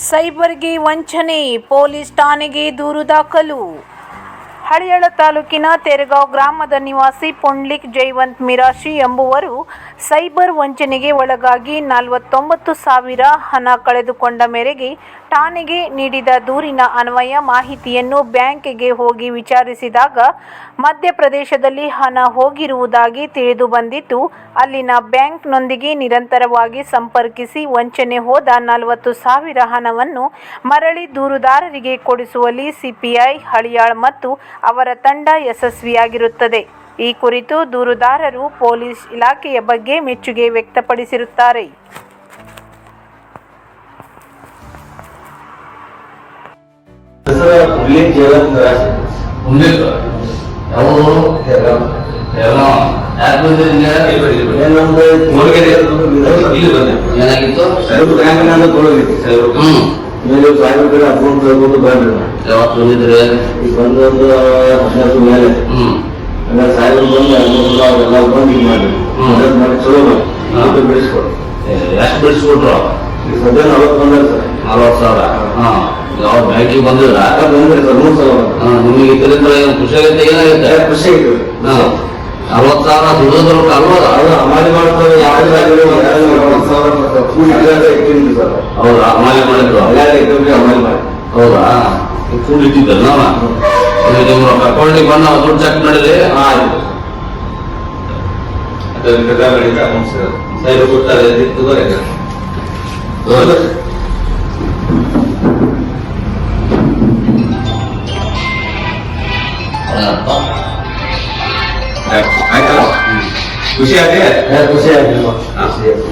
ಸೈಬರ್ಗೆ ವಂಚನೆ ಪೊಲೀಸ್ ಠಾಣೆಗೆ ದೂರು ದಾಖಲು ಹಳಿಯಾಳ ತಾಲೂಕಿನ ತೆರಗಾಂವ್ ಗ್ರಾಮದ ನಿವಾಸಿ ಪುಂಡ್ಲಿಕ್ ಜೈವಂತ್ ಮಿರಾಶಿ ಎಂಬುವರು ಸೈಬರ್ ವಂಚನೆಗೆ ಒಳಗಾಗಿ ನಲವತ್ತೊಂಬತ್ತು ಸಾವಿರ ಹಣ ಕಳೆದುಕೊಂಡ ಮೇರೆಗೆ ಠಾಣೆಗೆ ನೀಡಿದ ದೂರಿನ ಅನ್ವಯ ಮಾಹಿತಿಯನ್ನು ಬ್ಯಾಂಕ್ಗೆ ಹೋಗಿ ವಿಚಾರಿಸಿದಾಗ ಮಧ್ಯಪ್ರದೇಶದಲ್ಲಿ ಹಣ ಹೋಗಿರುವುದಾಗಿ ತಿಳಿದು ಬಂದಿದ್ದು ಅಲ್ಲಿನ ಬ್ಯಾಂಕ್ನೊಂದಿಗೆ ನಿರಂತರವಾಗಿ ಸಂಪರ್ಕಿಸಿ ವಂಚನೆ ಹೋದ ನಲವತ್ತು ಸಾವಿರ ಹಣವನ್ನು ಮರಳಿ ದೂರುದಾರರಿಗೆ ಕೊಡಿಸುವಲ್ಲಿ ಸಿಪಿಐ, ಹಳಿಯಾಳ್ ಮತ್ತು ಅವರ ತಂಡ ಯಶಸ್ವಿಯಾಗಿರುತ್ತದೆ ಈ ಕುರಿತು ದೂರುದಾರರು ಪೊಲೀಸ್ ಇಲಾಖೆಯ ಬಗ್ಗೆ ಮೆಚ್ಚುಗೆ ವ್ಯಕ್ತಪಡಿಸಿರುತ್ತಾರೆ ಮೇಲೆ ಸಾವಿರ ರೂಪಾಯಿ ಅಕೌಂಟ್ ತಗೊಂಡು ಬಂದ್ರಿ ನಾವು. ಯಾವತ್ತು ಬಂದಿದ್ರಿ ಈಗ ಬಂದೊಂದು ಹದಿನೈದು ಮೇಲೆ. ಹಂಗಾರೆ ಸಾವಿರ ಬಂದು ಹದಿನೈದು ಅವೆಲ್ಲ ಬಂದು ಇದು ಮಾಡಿ. ಮಾಡಿ ಚಲೋ ಹಾ. ಅದು ಬಿಡಿಸ್ಕೊಡು. ಎಷ್ಟು ಬಿಡಿಸ್ಕೊಟ್ರು? ಸದ್ಯ ನಲವತ್ತು ಬಂದ್ರೆ ಸರ್. ನಲ್ವತ್ತು ಸಾವಿರ? ಹಾ. ಯಾವ ಬ್ಯಾಂಕಿಗೆ ಬಂದಿದ್ರ? ಬಂದ್ರಿ ಸರ್ ಮೂರು ಸಾವಿರ ಹಾ, ನಿಮಗೆ ಇದರಿಂದ ಏನು ಖುಷಿ ಆಗುತ್ತೆ ಏನಾಗುತ್ತೆ ಖುಷಿ ಆಯ್ತು. ಹಾ. ನಲ್ವತ್ತು ಸಾವಿರ ದುಡಿದ್ರು ಅಲ್ವಾ ಅದು ಅಮಾಲಿ ಮಾಡ್ತಾರೆ ಆಗಲಿ ಸಾವಿರ ಮತ್ತೆ ಕೂಲಿ ಇಟ್ಟಾಗ ಇಟ್ಟಿದ್ದೀನಿ ಸರ್ ಹೌದಾ ಅಮಾಲಿ ಮಾಡಿದ್ರು ಎಲ್ಲ ಇಟ್ಟಿದ್ರೆ ಅಮಾಲಿ ಮಾಡಿ ಹೌದಾ ಫುಡ್ ಇಟ್ಟಿದ್ದಲ್ಲ ನಾವ ನಿಮ್ಮ ಅಕೌಂಟಿಗೆ ಬಂದ ದುಡ್ಡು ಚೆಕ್ ಮಾಡಿದ್ರಿ ಹಾ ಆಯ್ತು ಸೈಡ್ ಕೊಡ್ತಾರೆ ಇತ್ತು ಬರೀ ಆಯ್ತಲ್ಲ ಖುಷಿ ಆಗಿ ಏ, ಖುಷಿ ಆಯ್ತು ಖುಷಿ ಆಯ್ತು